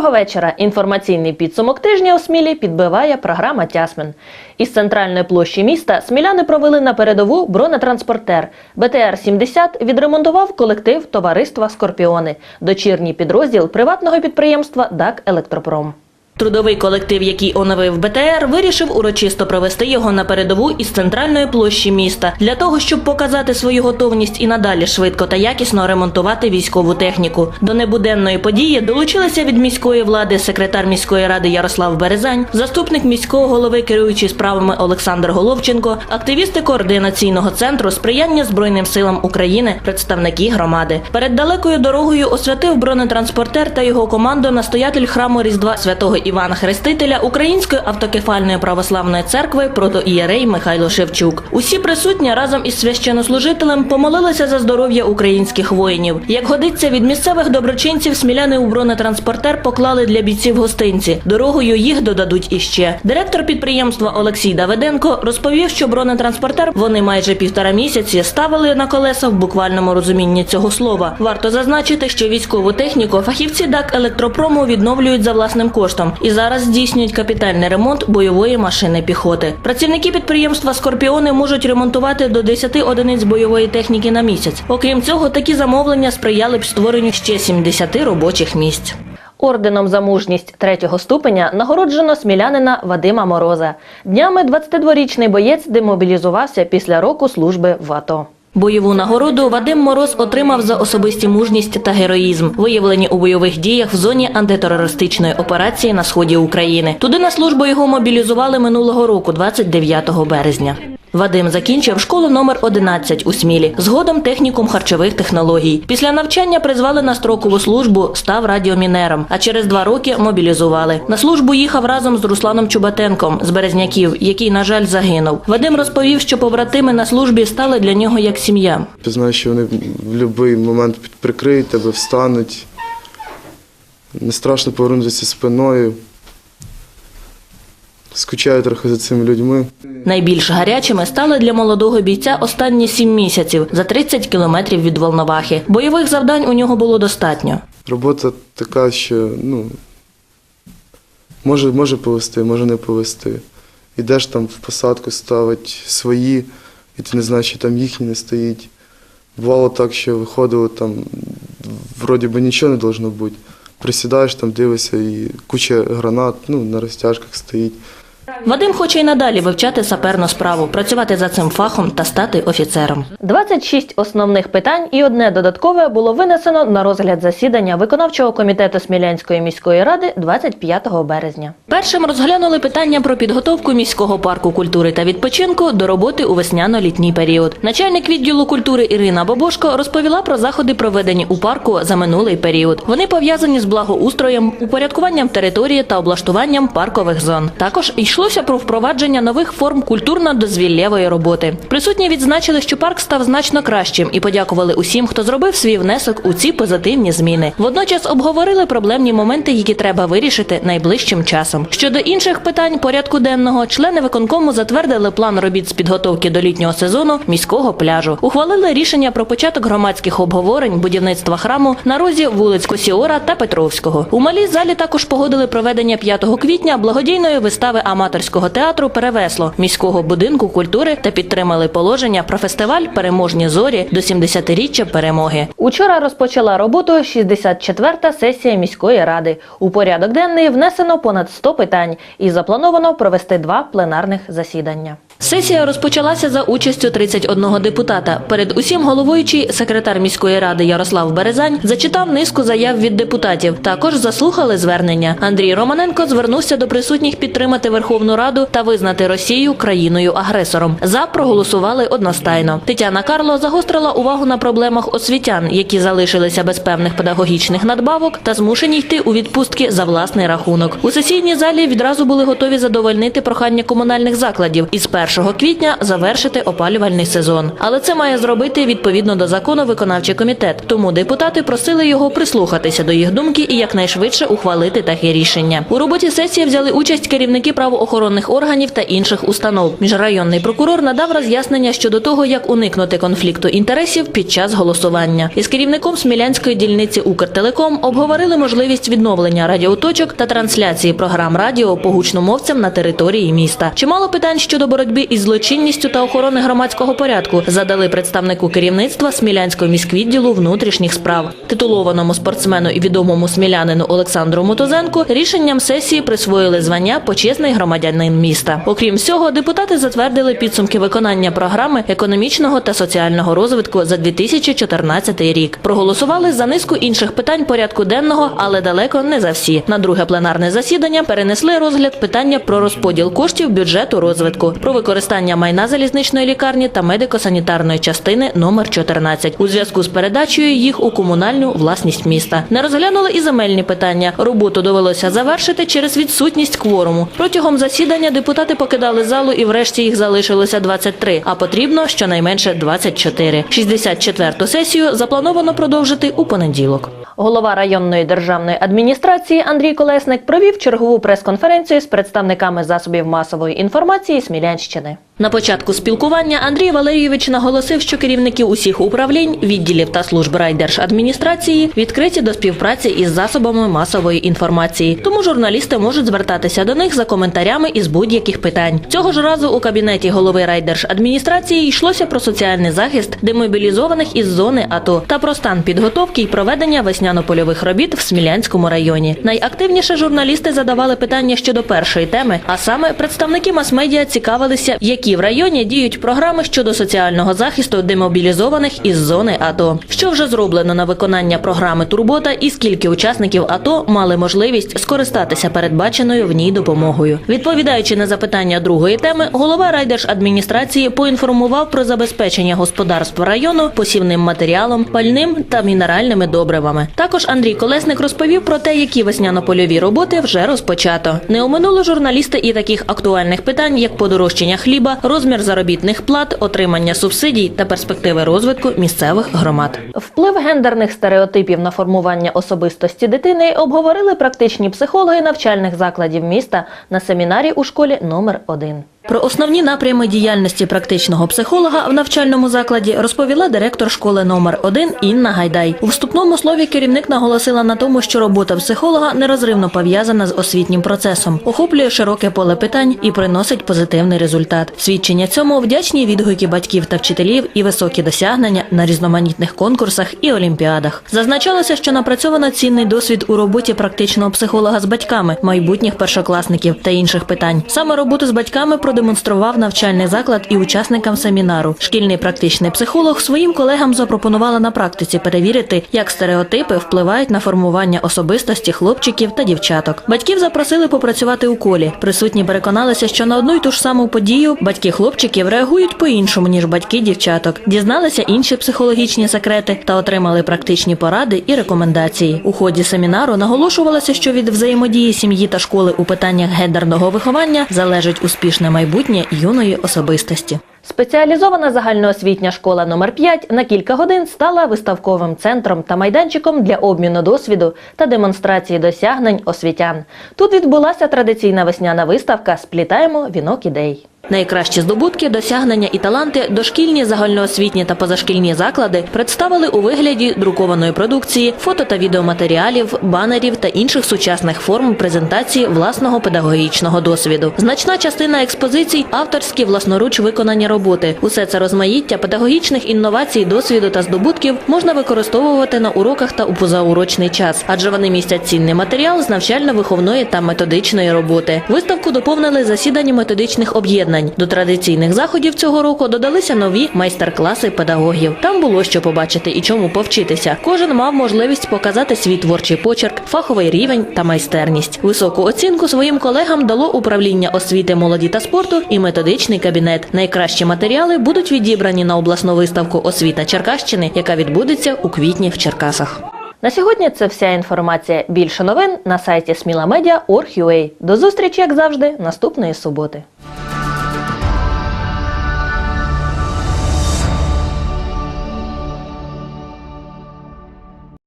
Доброго вечора. Інформаційний підсумок тижня у Смілі підбиває програма Тясмин. Із центральної площі міста сміляни провели на передову бронетранспортер. БТР-70 відремонтував колектив товариства Скорпіони, дочірній підрозділ приватного підприємства ДАК Електропром. Трудовий колектив, який оновив БТР, вирішив урочисто провести його на передову із центральної площі міста для того, щоб показати свою готовність і надалі швидко та якісно ремонтувати військову техніку. До небуденної події долучилися від міської влади секретар міської ради Ярослав Березань, заступник міського голови, керуючий справами Олександр Головченко, активісти координаційного центру сприяння Збройним силам України, представники громади. Перед далекою дорогою освятив бронетранспортер та його команду настоятель храму Різдва святого Івана Хрестителя Української автокефальної православної церкви протоієрей Михайло Шевчук. Усі присутні разом із священнослужителем помолилися за здоров'я українських воїнів. Як годиться від місцевих доброчинців, сміляни у бронетранспортер поклали для бійців гостинці. Дорогою їх додадуть іще. Директор підприємства Олексій Давиденко розповів, що бронетранспортер вони майже півтора місяці ставили на колеса в буквальному розумінні цього слова. Варто зазначити, що військову техніку фахівці ДАК Електропрому відновлюють за власним коштом і зараз здійснюють капітальний ремонт бойової машини піхоти. Працівники підприємства Скорпіони можуть ремонтувати до 10 одиниць бойової техніки на місяць. Окрім цього, такі замовлення сприяли б створенню ще 70 робочих місць. Орденом за мужність третього ступеня нагороджено смілянина Вадима Мороза. Днями 22-річний боєць демобілізувався після року служби в АТО. Бойову нагороду Вадим Мороз отримав за особисті мужність та героїзм, виявлені у бойових діях в зоні антитерористичної операції на сході України. Туди на службу його мобілізували минулого року, 29 березня. Вадим закінчив школу номер 11 у Смілі, згодом технікум харчових технологій. Після навчання призвали на строкову службу, став радіомінером, а через два роки мобілізували. На службу їхав разом з Русланом Чубатенком з Березняків, який, на жаль, загинув. Вадим розповів, що побратими на службі стали для нього як сім'я. Ти знаєш, що вони в будь-який момент прикриють тебе, встануть. Не страшно повернутися спиною. Скучаю трохи за цими людьми. Найбільш гарячими стали для молодого бійця останні сім місяців за 30 кілометрів від Волновахи. Бойових завдань у нього було достатньо. Робота така, що ну, може, може повести, може не повести. Ідеш там в посадку, ставить свої, і ти не знаєш, що там їхні не стоїть. Бувало так, що виходило там, вроді би нічого не должно бути. Присідаєш там, дивишся, і куча гранат ну, на розтяжках стоїть. Вадим хоче й надалі вивчати саперну справу, працювати за цим фахом та стати офіцером. 26 основних питань і одне додаткове було винесено на розгляд засідання виконавчого комітету Смілянської міської ради 25 березня. Першим розглянули питання про підготовку міського парку культури та відпочинку до роботи у весняно-літній період. Начальник відділу культури Ірина Бобошко розповіла про заходи, проведені у парку за минулий період. Вони пов'язані з благоустроєм, упорядкуванням території та облаштуванням паркових зон. Також йшлося про впровадження нових форм культурно-дозвіллєвої роботи. Присутні відзначили, що парк став значно кращим і подякували усім, хто зробив свій внесок у ці позитивні зміни. Водночас обговорили проблемні моменти, які треба вирішити найближчим часом. Щодо інших питань порядку денного, члени виконкому затвердили план робіт з підготовки до літнього сезону міського пляжу. Ухвалили рішення про початок громадських обговорень будівництва храму на розі вулиць Косіора та Петровського. У малій залі також погодили проведення 5 квітня благодійної вистави аматорського театру Перевесло міського будинку культури та підтримали положення про фестиваль Переможні зорі до 70-річчя перемоги. Учора розпочала роботу 64-та сесія міської ради. У порядок денний внесено понад 100 питань і заплановано провести два пленарних засідання. Сесія розпочалася за участю 31 депутата. Перед усім головуючий секретар міської ради Ярослав Березань зачитав низку заяв від депутатів. Також заслухали звернення. Андрій Романенко звернувся до присутніх підтримати Верховну Раду та визнати Росію країною-агресором. За проголосували одностайно. Тетяна Карло загострила увагу на проблемах освітян, які залишилися без певних педагогічних надбавок та змушені йти у відпустки за власний рахунок. У сесійній залі відразу були готові задовольнити прохання комунальних закладів із 1 1 квітня завершити опалювальний сезон. Але це має зробити відповідно до закону виконавчий комітет. Тому депутати просили його прислухатися до їх думки і якнайшвидше ухвалити таке рішення. У роботі сесії взяли участь керівники правоохоронних органів та інших установ. Міжрайонний прокурор надав роз'яснення щодо того, як уникнути конфлікту інтересів під час голосування. Із керівником Смілянської дільниці Укртелеком обговорили можливість відновлення радіоточок та трансляції програм радіо по гучномовцям на території міста. Чимало питань щодо боротьби із злочинністю та охорони громадського порядку задали представнику керівництва Смілянського міськвідділу внутрішніх справ. Титулованому спортсмену і відомому смілянину Олександру Мотозенку рішенням сесії присвоїли звання почесний громадянин міста. Окрім всього, депутати затвердили підсумки виконання програми економічного та соціального розвитку за 2014 рік. Проголосували за низку інших питань порядку денного, але далеко не за всі. На друге пленарне засідання перенесли розгляд питання про розподіл коштів бюджету розвитку, про використання майна залізничної лікарні та медико-санітарної частини номер 14 у зв'язку з передачею їх у комунальну власність міста. Не розглянули і земельні питання. Роботу довелося завершити через відсутність кворуму. Протягом засідання депутати покидали залу і врешті їх залишилося 23, а потрібно щонайменше 24. 64-ту сесію заплановано продовжити у понеділок. Голова районної державної адміністрації Андрій Колесник провів чергову прес-конференцію з представниками засобів масової інформації Смілянщини. Чернігівщини. На початку спілкування Андрій Валерійович наголосив, що керівники усіх управлінь, відділів та служб райдержадміністрації відкриті до співпраці із засобами масової інформації. Тому журналісти можуть звертатися до них за коментарями із будь-яких питань. Цього ж разу у кабінеті голови райдержадміністрації йшлося про соціальний захист демобілізованих із зони АТО та про стан підготовки і проведення весняно-польових робіт в Смілянському районі. Найактивніше журналісти задавали питання щодо першої теми, а саме представники мас-медіа цікавилися, які в районі діють програми щодо соціального захисту демобілізованих із зони АТО. Що вже зроблено на виконання програми Турбота і скільки учасників АТО мали можливість скористатися передбаченою в ній допомогою. Відповідаючи на запитання другої теми, голова райдержадміністрації поінформував про забезпечення господарства району посівним матеріалом, пальним та мінеральними добривами. Також Андрій Колесник розповів про те, які весняно-польові роботи вже розпочато. Не оминули журналісти і таких актуальних питань, як подорожчання хліба, розмір заробітних плат, отримання субсидій та перспективи розвитку місцевих громад. Вплив гендерних стереотипів на формування особистості дитини обговорили практичні психологи навчальних закладів міста на семінарі у школі номер 1 Про основні напрями діяльності практичного психолога в навчальному закладі розповіла директор школи номер 1 Інна Гайдай. У вступному слові керівник наголосила на тому, що робота психолога нерозривно пов'язана з освітнім процесом, охоплює широке поле питань і приносить позитивний результат. Свідчення цьому вдячні відгуки батьків та вчителів і високі досягнення на різноманітних конкурсах і олімпіадах. Зазначалося, що напрацьовано цінний досвід у роботі практичного психолога з батьками, майбутніх першокласників та інших питань. Саме роботу з батьками продемонстрував навчальний заклад і учасникам семінару. Шкільний практичний психолог своїм колегам запропонувала на практиці перевірити, як стереотипи впливають на формування особистості хлопчиків та дівчаток. Батьків запросили попрацювати у колі. Присутні переконалися, що на одну й ту ж саму подію батьки хлопчиків реагують по-іншому ніж батьки дівчаток. Дізналися інші психологічні секрети та отримали практичні поради і рекомендації. У ході семінару наголошувалося, що від взаємодії сім'ї та школи у питаннях гендерного виховання залежить успішне майбутнє юної особистості. Спеціалізована загальноосвітня школа номер 5 на кілька годин стала виставковим центром та майданчиком для обміну досвіду та демонстрації досягнень освітян. Тут відбулася традиційна весняна виставка Сплітаємо вінок ідей. Найкращі здобутки, досягнення і таланти дошкільні, загальноосвітні та позашкільні заклади представили у вигляді друкованої продукції, фото та відеоматеріалів, банерів та інших сучасних форм презентації власного педагогічного досвіду. Значна частина експозицій авторські власноруч виконані роботи. Усе це розмаїття педагогічних інновацій, досвіду та здобутків можна використовувати на уроках та у позаурочний час, адже вони містять цінний матеріал з навчально-виховної та методичної роботи. Виставку доповнили засідання методичних об'єднань. До традиційних заходів цього року додалися нові майстер-класи педагогів. Там було що побачити і чому повчитися. Кожен мав можливість показати свій творчий почерк, фаховий рівень та майстерність. Високу оцінку своїм колегам дало управління освіти, молоді та спорту і методичний кабінет. Найкращі матеріали будуть відібрані на обласну виставку освіта Черкащини, яка відбудеться у квітні в Черкасах. На сьогодні це вся інформація. Більше новин на сайті smilamedia.org.ua. До зустрічі, як завжди, наступної суботи.